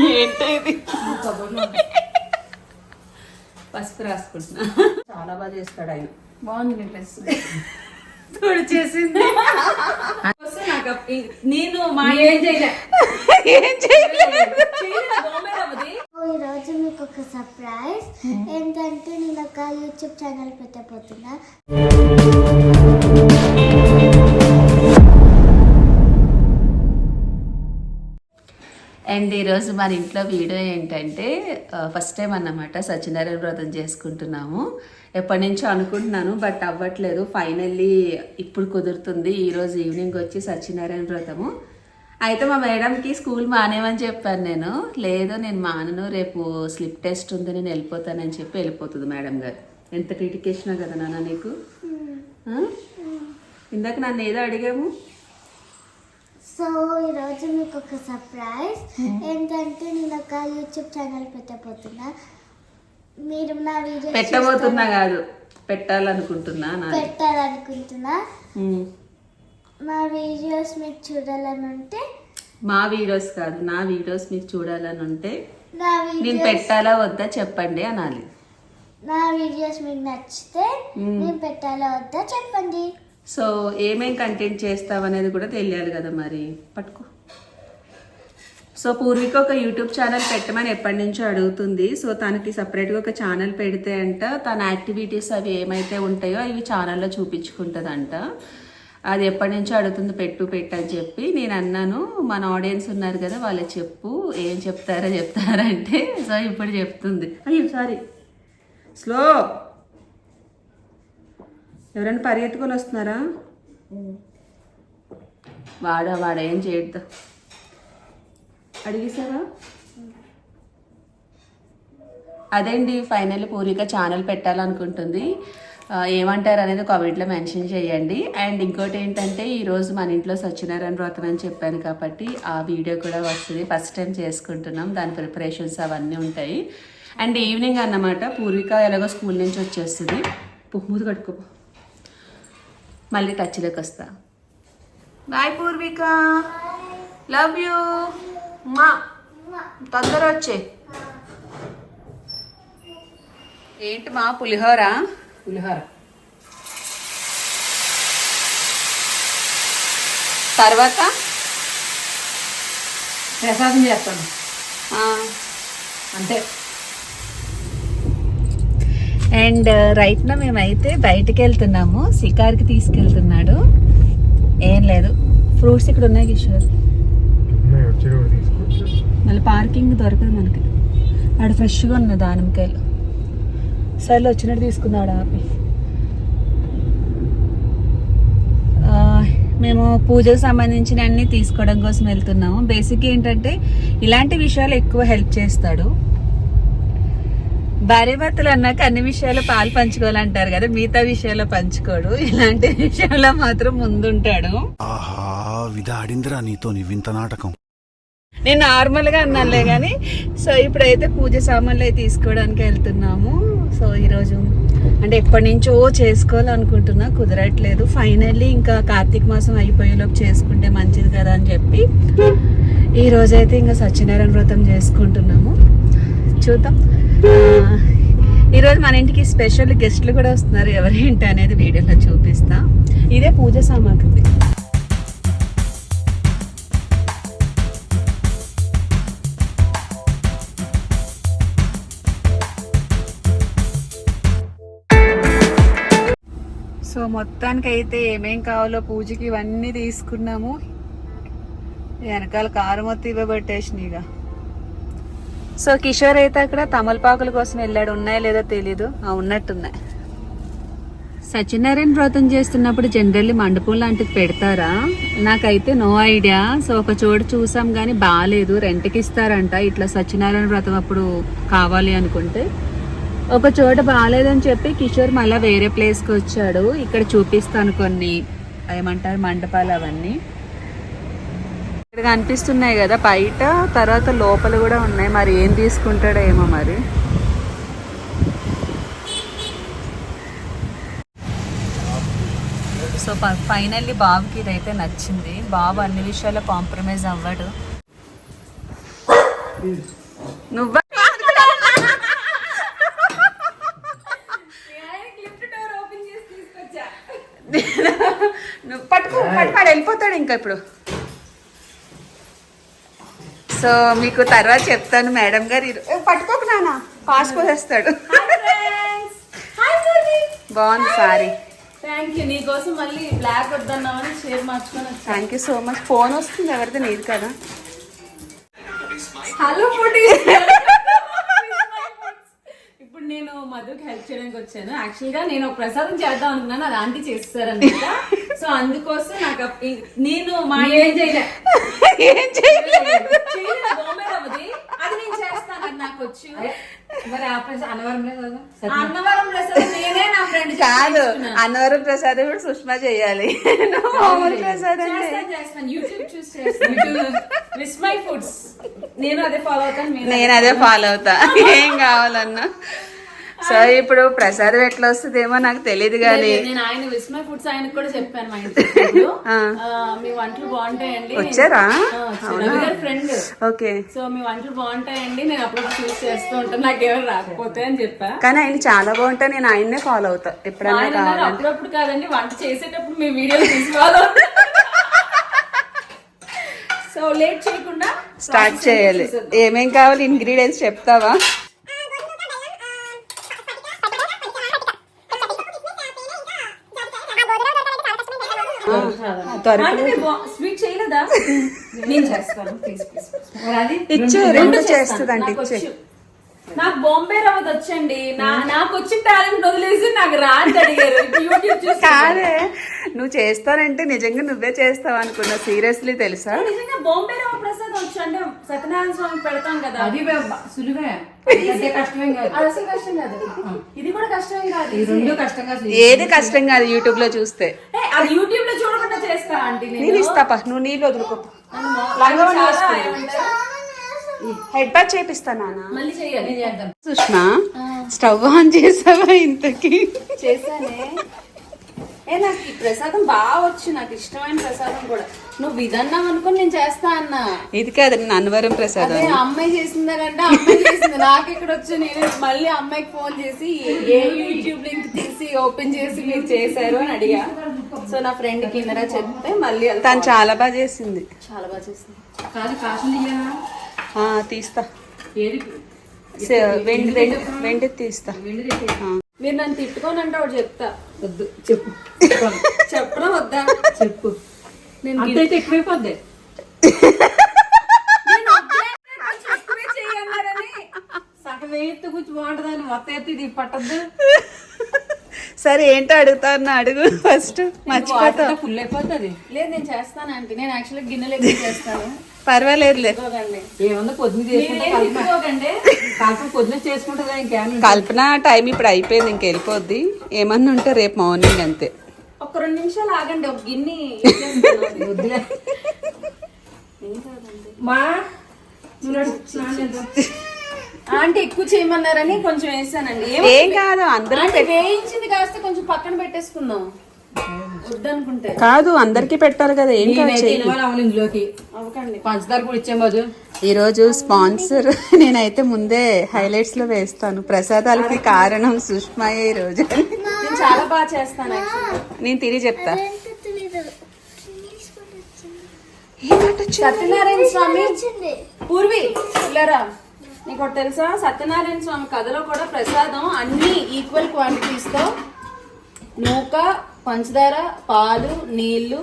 ఏంటి పసుపు రాసుకుంటున్నా. చాలా బాగా చేస్తాడు ఆయన. బాగుంది నీ డ్రెస్. తోడు చేసింది వస్తే నాకు అప్- ఈ- నేను మా ఏం చేయలే. ఏం చేయలేదు. మీకు ఒక సర్ప్రైజ్. ఏంటంటే నేను ఒక యూట్యూబ్ ఛానల్ పెట్టబోతున్నా. అండ్ ఈరోజు మన ఇంట్లో వీడియో ఏంటంటే ఫస్ట్ టైం అన్నమాట సత్యనారాయణ వ్రతం చేసుకుంటున్నాము. ఎప్పటి నుంచో అనుకుంటున్నాను బట్ అవ్వట్లేదు. ఫైనల్లీ ఇప్పుడు కుదురుతుంది. ఈరోజు ఈవినింగ్ వచ్చి సత్యనారాయణ వ్రతము. అయితే మా మేడంకి స్కూల్ మానేమని చెప్పాను నేను. లేదు నేను మానను. రేపు స్లిప్ టెస్ట్ ఉంది నేను వెళ్ళిపోతానని చెప్పి వెళ్ళిపోతుంది మేడం గారు. ఎంత క్రిటికేషన్ కదా నాన్న నీకు? ఆ? ఇందాక నన్ను ఏదో అడిగాము. సో ఈరోజు మీకు ఒక సర్ప్రైజ్ ఏంటంటే నేను ఒక యూట్యూబ్ ఛానల్ పెట్టబోతున్నా. మీరు నా వీడియో పెట్టబోతున్నా కాదు. పెట్టాలనుకుంటున్నా పెట్టాలనుకుంటున్నా. ఉమ్. మా వీడియోస్ మీకు చూడాలని ఉంటే మా వీడియోస్ కాదు. నా వీడియోస్ మీకు చూడాలని ఉంటే నా నేను పెట్టాలా వద్దా చెప్పండి అనాలి. నా వీడియోస్ మీకు నచ్చితే నేను పెట్టాలా వద్దా చెప్పండి. సో ఏమేం కంటెంట్ చేస్తావు అనేది కూడా తెలియాలి కదా మరి. పట్టుకో. సో పూర్విక ఒక యూట్యూబ్ ఛానల్ పెట్టమని ఎప్పటి నుంచో అడుగుతుంది. సో తనకి సపరేట్గా ఒక ఛానల్ పెడితే అంట తన యాక్టివిటీస్ అవి ఏమైతే ఉంటాయో అవి ఛానల్లో చూపించుకుంటుందంట. అది ఎప్పటి నుంచో అడుగుతుంది పెట్టు పెట్టు అని చెప్పి. నేను అన్నాను మన ఆడియన్స్ ఉన్నారు కదా వాళ్ళు చెప్పు ఏం చెప్తారో చెప్తారంటే సో ఇప్పుడు చెప్తుంది. అయ్యో సారీ స్లో ఎవరైనా పరిగెత్తుకొని వస్తున్నారా? వాడా వాడా ఏం చేయొద్దు. అడిగేశారా? అదేండి ఫైనల్ పూరిక ఛానల్ పెట్టాలనుకుంటుంది. ఏమంటారు అనేది కామెంట్లో మెన్షన్ చేయండి. అండ్ ఇంకోటి ఏంటంటే ఈరోజు మన ఇంట్లో సత్యనారాయణ వ్రతం అని చెప్పాను కాబట్టి ఆ వీడియో కూడా వస్తుంది. ఫస్ట్ టైం చేసుకుంటున్నాం. దాని ప్రిపరేషన్స్ అవన్నీ ఉంటాయి. అండ్ ఈవినింగ్ అన్నమాట పూర్విక ఎలాగో స్కూల్ నుంచి వచ్చేస్తుంది. పువ్వు కట్టుకోపో మళ్ళీ టచ్లోకి వస్తా. బాయ్ పూర్విక. Love you. మా. తొందర వచ్చే. ఏంటి మా పులిహోర? పులిహోర. తర్వాత? ప్రసాదం చేస్తాను. ఆ, అంతే. అండ్ రైట్ నా మేమైతే బయటికి వెళ్తున్నాము షికార్కి తీసుకెళ్తున్నాడు. ఏం లేదు. ఫ్రూట్స్ ఇక్కడ ఉన్నాయి కిషోర్ మళ్ళీ పార్కింగ్ దొరకదు మనకి. ఆడ ఫ్రెష్గా ఉన్నాయి దానిమ్మకాయలు. సరే వచ్చినట్టు తీసుకున్నాడు ఆపి. మేము పూజకు సంబంధించిన అన్ని తీసుకోవడం కోసం వెళ్తున్నాము. బేసిక్ ఏంటంటే ఇలాంటి విషయాలు ఎక్కువ హెల్ప్ చేస్తాడు. భార్యాభర్తలు అన్నాక అన్ని విషయాలు పాలు పంచుకోవాలంటారు కదా మిగతా విషయాల్లో పంచుకోడు. ఇలాంటి విషయాల్లో మాత్రం ముందుంటాడు. ఆహా విధాడిందిరా నీతో నీ వింత నాటకం. నేను నార్మల్గా అన్నానులే కానీ సో ఇప్పుడైతే పూజ సామాన్లు అయితే తీసుకోవడానికి వెళ్తున్నాము. సో ఈరోజు అంటే ఎప్పటి నుంచో చేసుకోవాలనుకుంటున్నా కుదరట్లేదు. ఫైనల్లీ ఇంకా కార్తీక మాసం అయిపోయేలోపు చేసుకుంటే మంచిది కదా అని చెప్పి ఈ రోజైతే ఇంకా సత్యనారాయణ వ్రతం చేసుకుంటున్నాము. చూద్దాం. ఈరోజు మన ఇంటికి స్పెషల్ గెస్ట్లు కూడా వస్తున్నారు. ఎవరేంటి అనేది వీడియోలో చూపిస్తా. ఇదే పూజ సామాగ్రి. సో మొత్తానికి అయితే ఏమేం కావాలో పూజకి ఇవన్నీ తీసుకున్నాము. వెనకాల కారు మొత్తం ఇవ్వబట్టేసినాయి ఇక. సో కిషోర్ అయితే అక్కడ తమలపాకుల కోసం వెళ్ళాడు. ఉన్నాయో లేదో తెలీదు. ఆ ఉన్నట్టున్నాయి. సత్యనారాయణ వ్రతం చేస్తున్నప్పుడు జనరల్లీ మండపం లాంటిది పెడతారా? నాకైతే నో ఐడియా. సో ఒక చోటు చూసాం కానీ బాగాలేదు రెంట్కి ఇస్తారంట. ఇట్లా సత్యనారాయణ వ్రతం అప్పుడు కావాలి అనుకుంటే. ఒక చోట బాగాలేదని చెప్పి కిషోర్ మళ్ళీ వేరే ప్లేస్కి వచ్చాడు. ఇక్కడ చూపిస్తాను కొన్ని ఏమంటారు మండపాలు అవన్నీ. ఇక్కడ కనిపిస్తున్నాయి కదా బయట తర్వాత లోపల కూడా ఉన్నాయి. మరి ఏం తీసుకుంటాడో ఏమో మరి. సో ఫైనల్లీ బాబుకి ఇదైతే నచ్చింది. బాబు అన్ని విషయాల్లో కాంప్రమైజ్ అవ్వడు. నువ్వు నువ్వు పట్టుకో పట్టుకాడు వెళ్ళిపోతాడు ఇంకా ఇప్పుడు. సో మీకు తర్వాత చెప్తాను మేడం గారు. పట్టుకోకు నాన్న. పాస్ పోసేస్తాడు బాగుంది సారీ. థ్యాంక్ యూ నీకోసం మళ్ళీ బ్లాక్ వద్దన్నామని షేర్ మార్చుకొని thank you so much phone వస్తుంది ఎవరిది? నీది కదా. హలో ఫుడ్ నేను మధుకి హెల్ప్ చేయడానికి వచ్చాను. యాక్చువల్గా నేను ఒక ప్రసాదం చేద్దాం అనుకున్నాను. అది ఆంటీ చేస్తారనమాట. సో అందుకోసం నాకు అప్- నేను మా ఏం చేయలే. ఏం చేయలేదు రవ్వది. అది నేను చేస్తాను అది నాకు వచ్చు. మరి ఆ ప్లేస్ అన్నవరం లేదు కదా? అన్నవరం ప్రసాదం నేనే నా ఫ్రెండ్ కాదు అన్నవరం ప్రసాద్ కూడా సుష్మా చేయాలి. నువ్వు మామూలు ప్రసాద్ అంటే చేస్తాను చేస్తాను. యూట్యూబ్ చూసి చేస్తాను. విస్ మై ఫుడ్స్ నేను అదే ఫాలో అవుతాను మీరు నేను అదే ఫాలో అవుతా. ఏం కావాలన్నా? సో ఇప్పుడు ప్రసాదం ఎట్లా వస్తుందేమో నాకు తెలియదు కానీ నేను ఆయన విస్మయ్ ఫుడ్స్ ఆయనకు కూడా చెప్పాను మా ఇంట్లో మీ వంటలు బాగుంటాయండి. వచ్చారా? ఫ్రెండ్. ఓకే. సో మీ వంటలు బాగుంటాయండి నేను అప్పుడప్పుడు చూస్ చేస్తూ ఉంటాను నాకు ఎవరు రాకపోతే అని చెప్పా. కానీ ఆయన చాలా బాగుంటా నేను ఆయన్నే ఫాలో అవుతా. ఎప్పుడైనా అప్పుడప్పుడు కాదండి వంట చేసేటప్పుడు మీ వీడియోలు తీసుకోవాలి సో లేట్ చేయకుండా స్టార్ట్ చేయాలి. ఏమేం కావాలి ఇంగ్రీడియంట్స్ చెప్తావా అంటే మీరు స్వీట్ చేయలేదా? నేను చేస్తాను. ఇచ్చు రెండు చేస్తుందండి నాకు ఇచ్చే. నాకు బాంబే రవ్వది వచ్చండి నాకు వచ్చిన టాలెంట్ వదిలేసి నాకు రాదు అడిగారు. కాదే నువ్వు చేస్తానంటే నిజంగా నువ్వే చేస్తావు అనుకున్నా సీరియస్లీ తెలుసా? నిజంగా బాంబే రవ్వ ప్రసాదం వచ్చు అంటే సత్యనారాయణ స్వామి పెడతాం కదా. అది సులువే. కష్టమేం కాదు. అది అసలు కష్టం కాదు. ఇది కూడా కష్టమేం కాదు. ఈ రెండు కష్టంగా ఏది కష్టం కాదు యూట్యూబ్లో చూస్తే. ఏ, అది యూట్యూబ్లో చూడకుండా చేస్తా ఆంటీ నేను. నేను ఇస్తా నువ్వు నీళ్ళు వదులుకో? హెడ్ బాత్ చేపిస్తా నాన్న. మళ్ళీ చేద్దాం. సుష్మా స్టవ్ ఆన్ చేసావా ఇంతకి? చేశానే. ఏ నాకు ఈ ప్రసాదం బాగా వచ్చు నాకు ఇష్టమైన ప్రసాదం కూడా. నువ్వు ఇదన్నావు అనుకుని నేను చేస్తా అన్నా. ఇది కాదు నన్నవరం ప్రసాదం. అదే అమ్మాయి చేసిందనంటే అమ్మాయి చేసింది. నాకు ఇక్కడ వచ్చి నేను మళ్ళీ అమ్మాయికి ఫోన్ చేసి ఏ యూట్యూబ్ లింక్ తీసి ఓపెన్ చేసి మీరు చేశారు అని అడిగా. సో నా ఫ్రెండ్ కిందరా చెప్తే మళ్ళీ తను చాలా బాగా చేసింది. చాలా బాగా చేసింది. కాదు కాసం తీయనా ఆ, తీస్తా. వెండి వెండి వెండి తీస్తా. మీరు నన్ను తిట్టుకోని అంటే ఒకటి చెప్తా. వద్దు చెప్పు. చెప్పడం వద్దా? చెప్పు. నేను అంతైతే ఎక్కువైపోద్ది. సగం ఎత్తు కూర్చు బాగుంటుందని మొత్తం ఎత్తి ఇది పట్టద్దు. సరే ఏంటో అడుగుతా అడుగు ఫస్ట్ మర్చిపోతావు. ఫుల్ అయిపోతుంది. లేదు నేను చేస్తాను ఆంటీ. నేను యాక్చువల్గా గిన్నెలు ఎక్కువ చేస్తాను. పర్వాలేదులే. కల్పన. టైం ఇప్పుడు అయిపోయింది ఇంకెళ్ళిపోద్ది ఏమన్నా ఉంటే రేపు మార్నింగ్ అంతే. ఒక రెండు నిమిషాలు ఆగండి ఒక గిన్నె మా. ఆంటీ ఎక్కువ చేయమన్నారని కొంచెం వేసానండి. ఏం కాదు అందరూ వేయించింది కాస్త కొంచెం పక్కన పెట్టేసుకుందాం. కాదు అందరికి పెట్టాలి కదా ఏం ఇందులోకి. పంచదార కూడా ఇచ్చాం బాజు. ఈరోజు స్పాన్సర్ నేనైతే ముందే హైలైట్స్లో వేస్తాను. ప్రసాదాలకి కారణం సుష్మాయే ఈ రోజు. నేను చాలా బాగా చేస్తాను నేను తిరిగి చెప్తా. సత్యనారాయణ స్వామి పూర్వి ఇల్లరా నీకు ఒకటి తెలుసా? సత్యనారాయణ స్వామి కథలో కూడా ప్రసాదం అన్ని ఈక్వల్ క్వాంటిటీస్తో నూక పంచదార పాలు నీళ్ళు.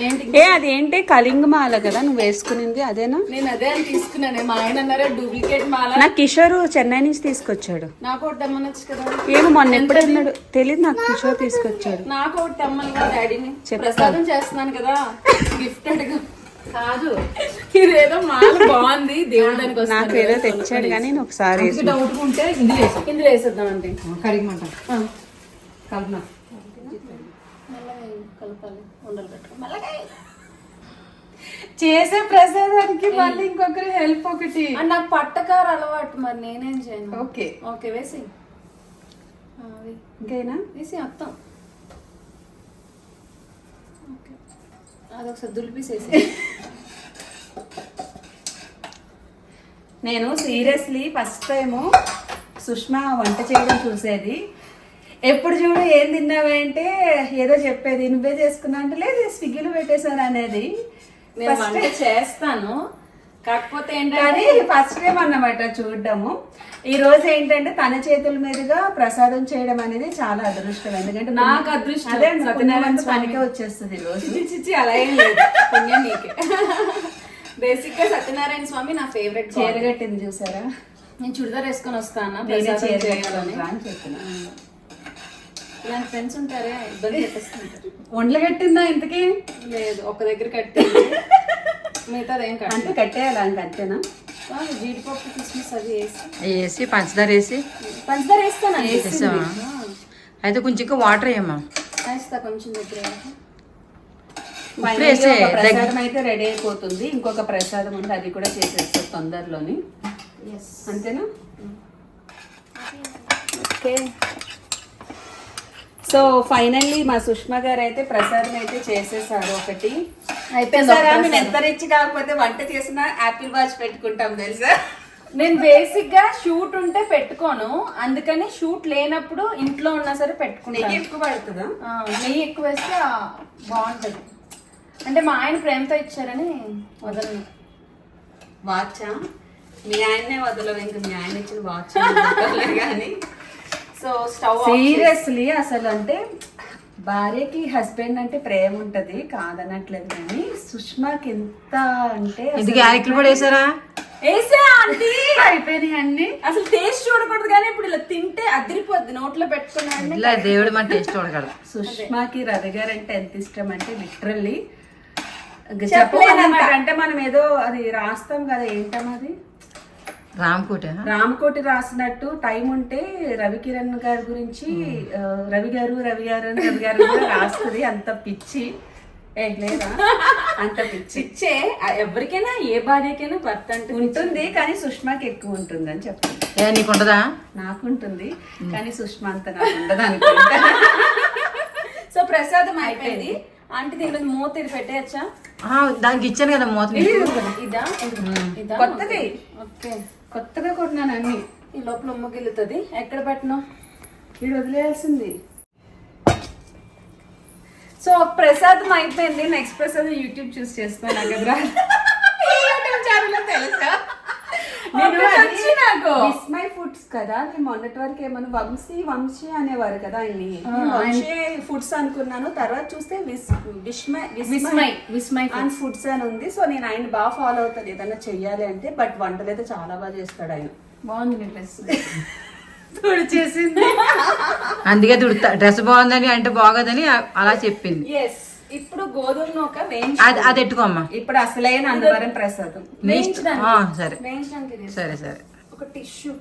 ఏంటి? ఏ అదేంటి? కలింగమాల కదా నువ్వు వేసుకునింది అదేనా? నేను అదే అని తీసుకున్నాను. మా ఆయన అన్నారా డూప్లికేట్ మాల. నా కిషోర్ చెన్నై నుంచి తీసుకొచ్చాడు. నాకు ఒకటి తెమ్మనొచ్చు కదా. ఏమో మొన్న ఎప్పుడు వెళ్ళాడు తెలియదు నాకు కిషోర్ తీసుకొచ్చాడు. నాకు ఒకటి తెమ్మని కదా డాడీని. ప్రసాదం చేస్తున్నాను కదా. గిఫ్ట్ అడగ. కాదు. ఇదేదో మాల బాగుంది. దేవుడు నాకు ఏదో తెచ్చాడు కానీ నేను ఒకసారి. డౌట్ ఉంటే ఇందులో వేసాం ఇందులో వేసేద్దాం అంటే కడిగమంట కల్పన. కలపాలి ఉండలు పెట్టుకో మళ్ళీ చేసే ప్రసాదానికి మళ్ళీ ఇంకొకరి హెల్ప్ ఒకటి. నాకు పట్టకారు అలవాటు మరి నేనేం చేయను. ఓకే. ఓకే వేసి. ఇంకేనా? వేసి మొత్తం. అదొకసారి దులిపేసేసి. నేను సీరియస్లీ ఫస్ట్ టైము సుష్మా వంట చేయడం చూసేది. ఎప్పుడు చూడు ఏం తిన్నావే అంటే ఏదో చెప్పేది నువ్వే చేసుకున్నా అంటే లేదు స్విగ్గీలో పెట్టేశాను అనేది. నేను వంట చేస్తాను. కాకపోతే ఏంటంటే ఫస్ట్ టైం అన్నమాట చూడడము. ఈ రోజు ఏంటంటే తన చేతుల మీదుగా ప్రసాదం చేయడం అనేది చాలా అదృష్టం. ఎందుకంటే నాకు అదృష్టం. అదే సత్యనారాయణ. పనికే వచ్చేస్తుంది ఈ రోజు. చిచి చిచి అలా ఏం లేదు. పుణ్యం నీకే. బేసిక్గా సత్యనారాయణ స్వామి నా ఫేవరెట్ చీర కట్టింది చూసారా? నేను చుడిదార్ వేసుకొని వస్తాను చేయాలని? ఇలాంటి ఫ్రెండ్స్ ఉంటారే ఇబ్బంది చెప్పేస్తుంటారు ఒండ్లు కట్టిందా ఇంతకీ? లేదు ఒక దగ్గర కట్టింది. మిగతాది ఏం కట్ట అంటే కట్టేయాలా ఇంక అంతేనా? జీడిపప్పు కిస్మిస్ అది వేసి. వేసి పంచదార వేసి? పంచదార వేస్తాను వేసావా? అయితే కొంచెం ఇంకా వాటర్ వేయమ్మా. వేస్తా కొంచెం దగ్గర ప్రసాదం అయితే రెడీ అయిపోతుంది. ఇంకొక ప్రసాదం ఉంది అది కూడా చేసేస్తారు తొందరలోని. అంతేనా? ఓకే. సో ఫైనల్లీ మా సుష్మా గారు అయితే ప్రసాదం అయితే చేసేసారు ఒకటి. అయిపోయింది ప్రసాదం. ఎంత రిచ్ కాకపోతే వంట చేసిన యాపిల్ వాచ్ పెట్టుకుంటాం తెలుసా? నేను బేసిక్గా షూట్ ఉంటే పెట్టుకోను. అందుకని షూట్ లేనప్పుడు ఇంట్లో ఉన్నా సరే పెట్టుకుంటాను. ఎక్కువ పడుతుందా? నెయ్యి ఎక్కువ వేస్తే బాగుంటది. అంటే మా ఆయన ప్రేమతో ఇచ్చారని వదలను. వాచా మీ ఆయన్నే వదలవు ఇంక మీ ఆయన ఇచ్చిన వాచ్ కానీ. సో స్టవ్ సీరియస్లీ అసలు అంటే భార్యకి హస్బెండ్ అంటే ప్రేమ ఉంటది కాదనట్లేదు కానీ సుష్మాకి ఎంత అంటే యాలకులు కూడా వేసారా? వేసా ఆంటీ! అయిపోయినాయి అన్ని. అసలు టేస్ట్ చూడకూడదు కానీ ఇప్పుడు ఇలా తింటే అదిరిపోద్ది నోట్లో పెట్టుకున్నాను ఇలా దేవుడు మన టేస్ట్ చూడగలరు సుష్మాకి రవి గారు అంటే ఎంత ఇష్టం అంటే లిటరల్లీ. చెప్పలేనమాట అంటే మనం ఏదో అది రాస్తాం కదా ఏంటం అది? రామకోట రామకోటి రాసినట్టు టైం ఉంటే రవికిరణ్ గారి గురించి రవి గారు రవి గారు అని రవి గారు కూడా రాస్తుంది. అంత పిచ్చి. లేదా? అంత పిచ్చి. ఇచ్చే ఎవరికైనా ఏ భార్యకైనా భర్త అంటే ఉంటుంది కానీ సుష్మాకి ఎక్కువ ఉంటుంది అని ఏ నీకు ఉండదా నాకుంటుంది కానీ సుష్మా అంత నాకు ఉండదు అనుకుంటా. సో ప్రసాదం అయిపోయింది. ఆంటీ దీని మీద మూత ఇది పెట్టేయచ్చా? దానికి ఇచ్చాను కదా మూత ఇదా ఇదా? కొత్తది. ఓకే. కొత్తగా కొట్టినాను అన్ని ఈ లోపల ఉమ్మగిల్లుతుంది. ఎక్కడ పెట్టినావు? వీడు వదిలేయాల్సింది. సో ప్రసాదం అయిపోయింది. నెక్స్ట్ ప్రసాదం యూట్యూబ్ చూస్ అది రాదు. తెలుసా? నాకు. విస్మై ఫుడ్స్ కదా. నేను మొన్నటి వరకు ఏమన్నా వంశీ వంశీ అనేవారు కదా ఆయన్ని. నేను వంశీ ఫుడ్స్ అనుకున్నాను. తర్వాత చూస్తే విస్ విస్మై విస్మై విస్మై అండ్ ఫుడ్స్ అని ఉంది. సో నేను ఆయన బాగా ఫాలో అవుతాను. ఏదైనా చెయ్యాలి అంటే బట్ వంటలు అయితే చాలా బాగా చేస్తాడు ఆయన. బాగుంది డ్రెస్. చేసింది అందుకే దుడతా డ్రెస్ బాగుందని అంటే బాగోదని అలా చెప్పింది. ఎస్ ఇప్పుడు గోధుమ నూక వేయించి అది అది ఎట్టుకోమ్మా. ఇప్పుడు అసలైన అందవరం ప్రసాదం. వేయించడానికి. ఆ, సరే. వేయించడానికి ఇది. సరే సరే. ఒక టిష్యూ.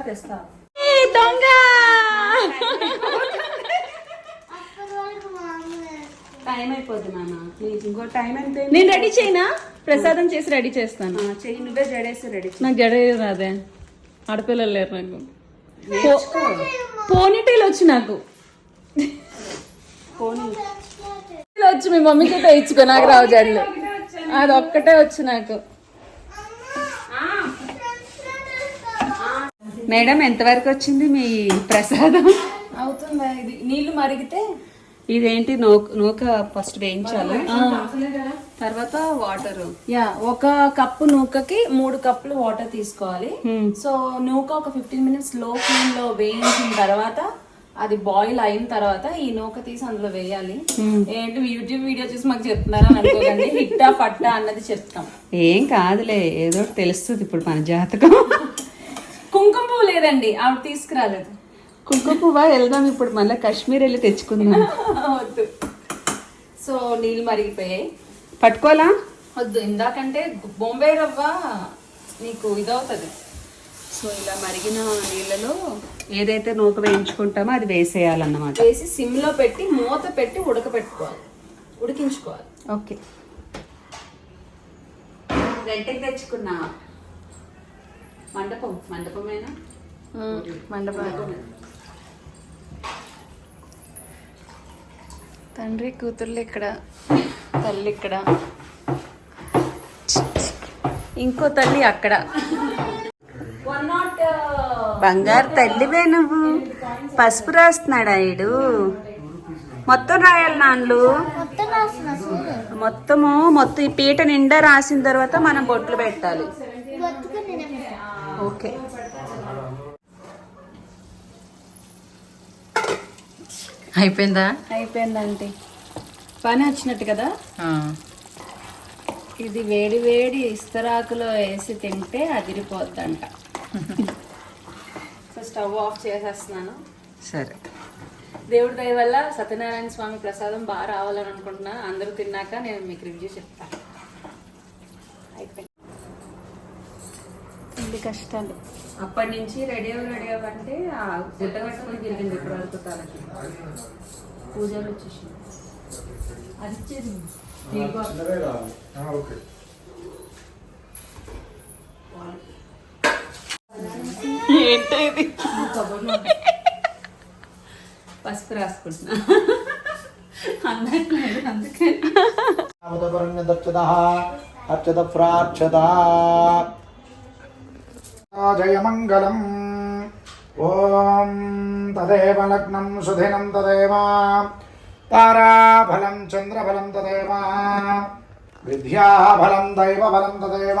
తెస్తా వరకు మా అమ్మ వేస్తుంది. టైం అయిపోద్ది నాన్న. ప్లీజ్ ఇంకో టైం ఎంత నేను రెడీ చేయనా? ప్రసాదం చేసి రెడీ చేస్తాను. చెయ్యి నువ్వే జడేసి రెడీ నాకు జడ రాదే. ఆడపిల్లలు లేరు నాకు. పోనీటైల్ వచ్చి నాకు. వచ్చి మీ మమ్మీకి ఇచ్చుకో నాకు రావు జడలు అది ఒక్కటే వచ్చి నాకు. మేడం ఎంతవరకు వచ్చింది మీ ప్రసాదం? అవుతుందా ఇది? నీళ్ళు మరిగితే? ఇదేంటి? నూక నూక ఫస్ట్ వేయించాలి? తర్వాత వాటర్. యా ఒక కప్పు నూకకి మూడు కప్పులు వాటర్ తీసుకోవాలి. సో నూక ఒక ఫిఫ్టీన్ మినిట్స్లో ఫ్లేమ్లో వేయించిన తర్వాత అది బాయిల్ అయిన తర్వాత ఈ నూక తీసి అందులో వేయాలి. ఏంటి యూట్యూబ్ వీడియో చూసి మాకు చెప్తున్నారా అని అనుకోకండి. హిట్టా పట్టా అన్నది చెప్తాం. ఏం కాదులే ఏదో తెలుస్తుంది ఇప్పుడు మన జాతకం. కుంకుమ పువ్వు లేదండి ఆవిడ తీసుకురాలేదు. కుంకుమ పువ్వా? వెళ్దాం ఇప్పుడు మళ్ళీ కాశ్మీర్ వెళ్ళి తెచ్చుకుందాం. వద్దు. సో నీళ్ళు మరిగిపోయాయి. పట్టుకోవాలా? వద్దు ఇందాకంటే బొంబాయి రవ్వ నీకు ఇదవుతుంది. సో ఇలా మరిగిన నీళ్ళలో ఏదైతే నూక వేయించుకుంటామో అది వేసేయాలన్నమాట. వేసి సిమ్లో పెట్టి మూత పెట్టి ఉడకపెట్టుకోవాలి ఉడికించుకోవాలి. ఓకే. రెంట్కి తెచ్చుకున్నా మండపం మండపమేనా? మండపం తండ్రి కూతుర్లు ఇక్కడ తల్లి ఇక్కడ. ఇంకో తల్లి అక్కడ. బంగారు తల్లివే నువ్వు. పసుపు రాస్తున్నాడా ఈడు? మొత్తం రాయాలి నాన్లు. మొత్తము మొత్తం ఈ పీట నిండా రాసిన తర్వాత మనం బొట్లు పెట్టాలి. ఓకే. అయిపోయిందా? అయిపోయిందంటే పని వచ్చినట్టు కదా? ఆ. ఇది వేడి వేడి ఇస్తరాకులో వేసి తింటే అదిరిపోద్దంట. సో స్టవ్ ఆఫ్ చేసేస్తున్నాను. సరే. దేవుడి దయ వల్ల సత్యనారాయణ స్వామి ప్రసాదం బాగా రావాలని అనుకుంటున్నా. అందరూ తిన్నాక నేను మీకు రివ్యూ చెప్తాను. అయిపోయింది. ఇది కష్టాలు. అప్పటి నుంచి రెడీ అవ్వ రెడీ అవ్వంటే ఆ గుడ్డ కట్టుకొని తిరిగింది ఇప్పటి వరకు తలకి పూజలు వచ్చేసింది అది ఇచ్చేది నీకు ఓకే. ఏంటో ఇది పసుపు రాసుకుంటున్నా. అన్నట్లేదు అందుకని దక్షత అర్చత ప్రార్చత జయమంగళం ఓం తదేవ లగ్నం సుధినం తదేవ. తారాఫలం చంద్రఫలం తదేవ. విద్యాఫలం దైవఫలం తదేవ.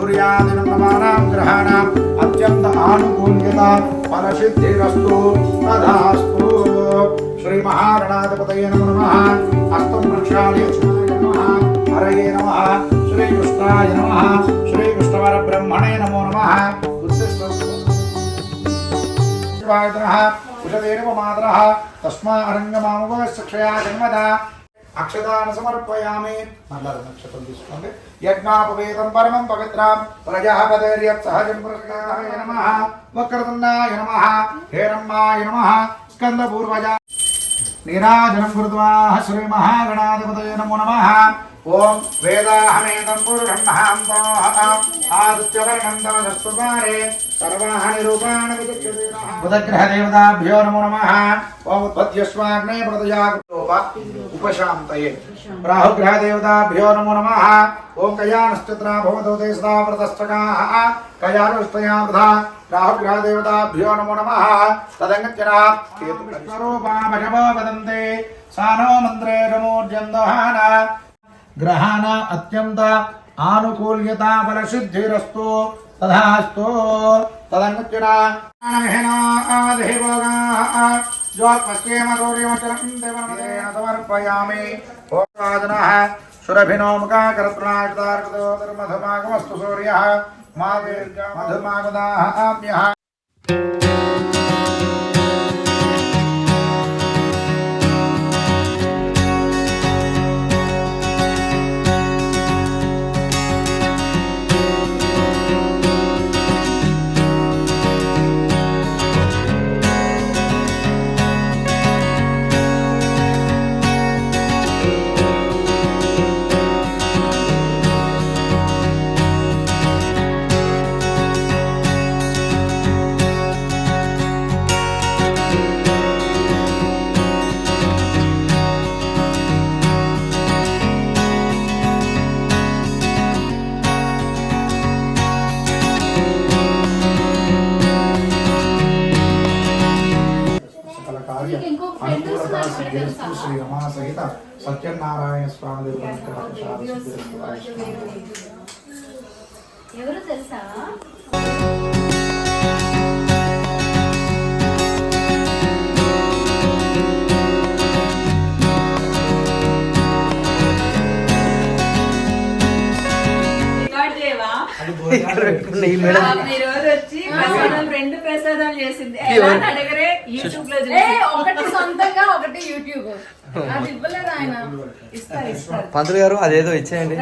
సుముహూర్తకాలే సూర్యాదినమానాం గ్రహాణాం అత్యంత ఆనుకూల్యత ఫలసిద్ధిరస్తు తదాస్తు. శ్రీ మహాగణాధిపతయ నమో నమః. అస్తం వృక్షాలయ నమః. హరయే నమః. శ్రీకృష్ణాయ నమః. శ్రీకృష్ణవర బ్రహ్మణే నమో. నమః శివాయతనః కుశదేవమాతరः తస్మా అరంగమామువశక్షయా జన్మద. అక్షదాన సమర్పయామి. మళ్ళా నక్షత్రం తీసుకోండి. యజ్ఞాపవేదం పరమం పవిత్రం. ప్రజాపదేర్యత్ సహజం పురస్కారాయ నమ. వక్రతుండాయ నమ. హేరమ్మాయ నమ. స్కందపూర్వజ నీరాజనం కృత్వా శ్రీ మహాగణాధిపతయ నమో నమ. ఓం వేదాహమేదం పురుషం మహాంతో ఆదిత్యవర్ణం తమసస్తుమారే సర్వాణి రూపాణి విచక్షతే బుధగ్రహ దేవతాభ్యో నమో నమః. ఓం ఉత్పద్యస్వాగ్నే ప్రదయాగోప ఉపశాంతయే. రాహుగ్రహ దేవతాభ్యో నమో నమః. ఓం కయానశ్చత్రా భవతో తే సదా వ్రతస్థకాః కయానుష్టయా వృధా రాహుగ్రహ దేవతాభ్యో నమో నమః. తదంగత్యనా కేతు విశ్వరూపా భజవో వదంతే సానో మంత్రే రమోర్జం దహాన. ग्रहाना अत्यंत आनुकूल्यता फल सिद्धिरस्तु तथास्तु तदन्मुच्युरा समर्पयामि। धर्मधमागमस्तु सूर्यः। मा दीर्घमधुमागदाः आप्यः। ఈ రోజు వచ్చి ప్రసాదం రెండు ప్రసాదాలు చేసింది. ఎలా అని అడగరే? యూట్యూబ్లో చూసి. ఒకటి సొంతంగా ఒకటి యూట్యూబ్ అది ఇవ్వలేదు ఆయన. ఇస్తారు ఇస్తారు. పంతులు గారు అదేదో ఇచ్చేయండి.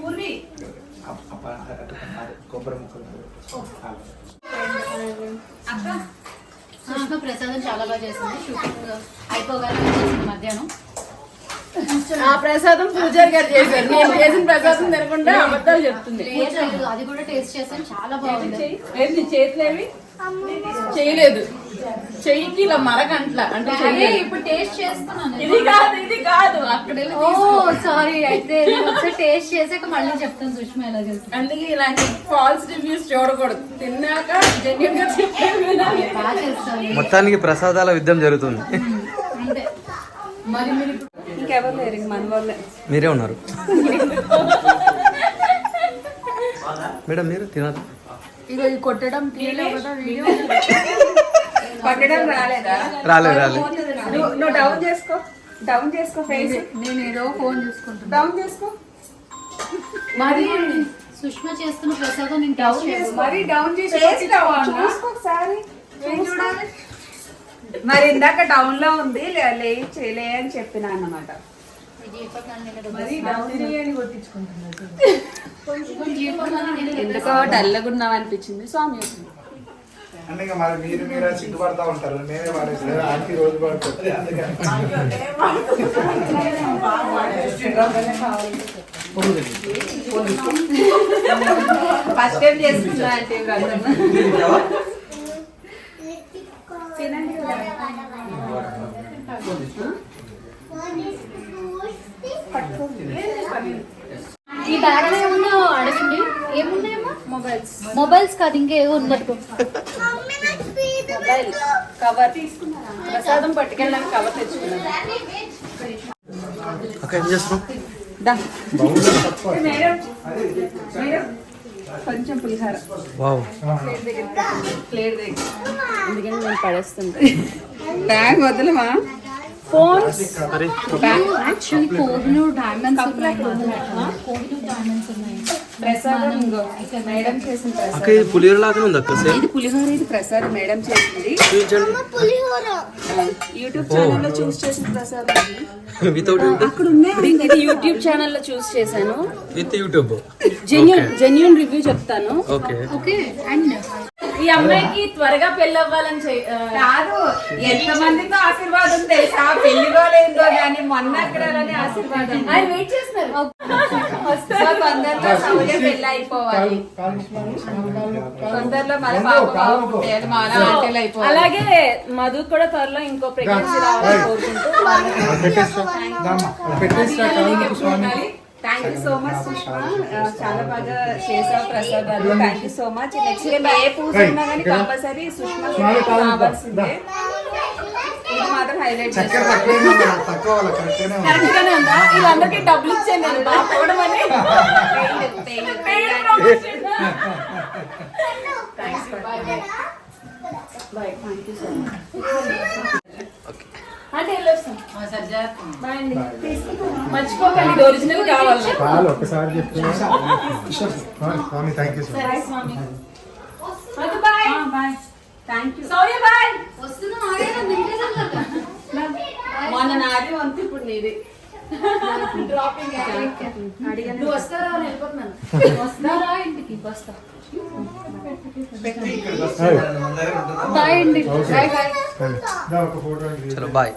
పూర్వి కొబ్బరి ముక్కలు సుష్మ ప్రసాదం చాలా బాగా చేసింది. షూటింగ్ అయిపోగానే వచ్చేసింది మధ్యాహ్నం. ఆ ప్రసాదం పూజారి గారు చేశారు. నేను చేసిన ప్రసాదం తినకుండా అబద్ధాలు చెప్తుంది. అది కూడా టేస్ట్ చేసాను చాలా బాగుంది. ఏంటి చేతులేవి? చేయలేదు. చెయ్యికి ఇలా మరకంట్ల. అంటే. ఇప్పుడు టేస్ట్ చేస్తున్నాను. ఇది కాదు ఇది కాదు. అక్కడ ఓ. సారీ. అయితే ఒకసారి టేస్ట్ చేసాక మళ్ళీ చెప్తాను సుష్మ ఎలా చేస్తుంది. అందుకే ఇలాంటి ఫాల్స్ రివ్యూస్ చూడకూడదు. తిన్నాక జెన్యున్గా చేస్తాను. మొత్తానికి ప్రసాదాల యుద్ధం జరుగుతుంది. అంతే. మరి మీరు లేరు ఇంక మన వాళ్ళే. మీరే ఉన్నారు. మేడం మీరు ఇక ఇది కొట్టడం తీయలేవు కదా వీడియో? పట్టడం రాలేదా? రాలేదు రాలేదు. నువ్వు డౌన్ చేసుకో. డౌన్ చేసుకో ఫేస్ నేను ఏదో ఫోన్ చూసుకుంటున్నాను డౌన్ చేసుకో. మరి సుష్మ చేస్తున్న ప్రసాదం నేను టేస్ట్ చేస్తాను మరి డౌన్ చేసి చూసుకో ఒకసారి. ఏం చూడాలి. మరి ఇందాక డౌన్లో ఉంది లే- లే చేయలే అని చెప్పిన అన్నమాట. ఎందుకో డల్గా ఉన్నావు అనిపించింది స్వామి. అంటే ఇంకా మరి మీరు మీరు సిగ్గుపడతా ఉంటారు. మేమే వాడేసి ఆంటీ రోజు పడుతుంది అందుకని. ఫస్ట్ టైం చేస్తున్నా అంటే వ్రతం. ఈ బ్యాగ్ ఏమన్నా అడగండి. ఏమున్నాయమ్మా? మొబైల్స్ మొబైల్స్ కాదు ఇంకేవో ఉన్నట్టు మొబైల్ కవర్ ప్రసాదం పట్టుకెళ్ళడానికి కవర్ తెచ్చుకున్నాను. కొంచెం పులిహార. వావ్. ప్లేట్ దగ్గర. అందుకని నేను పడేస్తుంటా బ్యాగ్ వదలమా? ఫోన్స్. యాక్చువల్లీ కోహినూర్ డైమండ్స్ ఉన్నాయి. కోహినూర్ డైమండ్స్ ఉన్నాయి అక్క ఇది పులిహోర లాగానే ఉంది అక్క ఇది పులిహోర ఇది ప్రసాదం మేడం చేసింది. చూస్ చేసిన ప్రసాదం ఇది. వితౌట్ అక్కడ ఉన్నాయి ఇది యూట్యూబ్ ఛానల్లో చూస్ చేశాను. With YouTube genuine genuine review చెప్తాను. ఓకే. ఓకే అండ్ ఈ అమ్మాయికి త్వరగా పెళ్ళి అవ్వాలని కాదు ఎంత మందితో ఆశీర్వాదం తెలుసా? పెళ్ళిలో లేదో కానీ మొన్న అక్కడ ఆశీర్వాదం. ఆయన వెయిట్ చేస్తున్నారు. తొందరలో పెళ్ళి అయిపోవాలి. తొందరలో మన బాబు అయిపోవాలి. అలాగే మధు కూడా త్వరలో ఇంకో ప్రెగ్నెన్సీ రావాలని కోరుకుంటూ thank you so much Sushma చాలా బాగా చేసావు ప్రసాదాలు. Thank you so much next time ఏ పూజ ఉన్నా కానీ కంపల్సరీ సుష్మా కావాల్సిందే. ఇది మాత్రం హైలైట్ కరెక్ట్ గానే ఉందా? వీళ్ళందరికీ డబ్బులు ఇచ్చాను నేను బాగా పొగడమని అంటే వెళ్ళొస్తాం బాయ్ అండి. మర్చిపోకండి ఇది ఒరిజినల్ కావాలి. చాలు ఒకసారి చెప్తే స్వామి thank you sir bye Swamy. Madhu bye. Bye. Thank you Sourya bye. వస్తున్నా ఆగేనా దింపేసాను మొన్న నాది వంతు ఇప్పుడు నీది. డ్రాపింగ్ నువ్వు వస్తారా వెళ్ళిపోతున్నాను. వస్తారా ఇంటికి? వస్తా. బాయ్ అండి బాయ్ బాయ్ ఒక ఫోటో చలో bye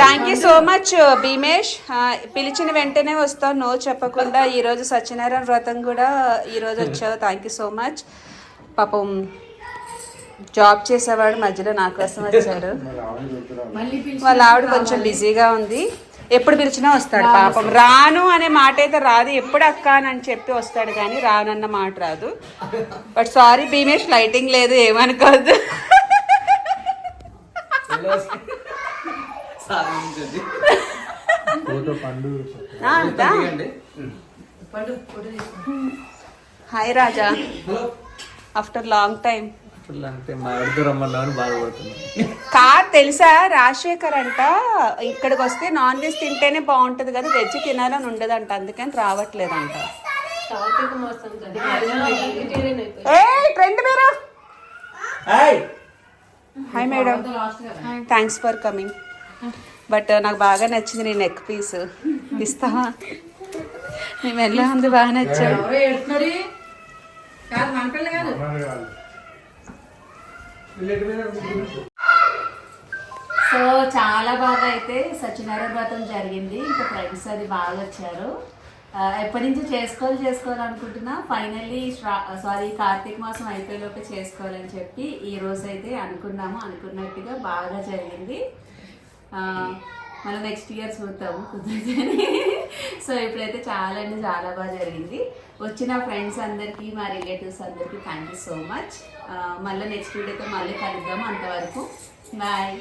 thank you so much Bhimesh పిలిచిన వెంటనే వస్తావు నో చెప్పకుండా ఈరోజు సత్యనారాయణ వ్రతం కూడా ఈరోజు వచ్చావు. థ్యాంక్ యూ సో మచ్ పాపం జాబ్ చేసేవాడు మధ్యలో నా కోసం వచ్చారు వాళ్ళ ఆవిడ కొంచెం బిజీగా ఉంది. ఎప్పుడు పిలిచినా వస్తాడు పాపం. రాను అనే మాట అయితే రాదు. ఎప్పుడు అక్క అని చెప్పి వస్తాడు కానీ రానన్న మాట రాదు. బట్ సారీ భీమేష్ లైటింగ్ లేదు. ఏమనుకోవద్దు. Hi Raja. After long time అంటే కార్ తెలుసా? రాజశేఖర్ అంట ఇక్కడికి వస్తే నాన్ వెజ్ తింటేనే బాగుంటది కదా వెజ్ తినాలని ఉండదంట అందుకని రావట్లేదంట. ఏ ట్రెండ్ మీరు hi madam thanks for coming but నాకు బాగా నచ్చింది నీ నెక్ పీస్ ఇస్తావా? మేము ఎలా ఉంది బాగా నచ్చావు. సో చాలా బాగా అయితే సత్యనారాయణ వ్రతం జరిగింది. ఇంకా ఫ్రెండ్స్ అది బాగా వచ్చారు. ఎప్పటి నుంచి చేసుకోవాలి చేసుకోవాలి అనుకుంటున్నా ఫైనల్లీ సారీ కార్తీక మాసం అయిపోయేలోపే చేసుకోవాలని చెప్పి ఈ రోజు అయితే అనుకున్నాము అనుకున్నట్టుగా బాగా జరిగింది. మనం నెక్స్ట్ ఇయర్ చూద్దాము కుదిరితేనే సో ఇప్పుడైతే చాలా అంటే చాలా బాగా జరిగింది. వచ్చిన ఫ్రెండ్స్ అందరికీ మా రిలేటివ్స్ అందరికీ థ్యాంక్ యూ సో మచ్ మళ్ళీ నెక్స్ట్ వీడియోతో మళ్ళీ కలుద్దాము అంతవరకు. బాయ్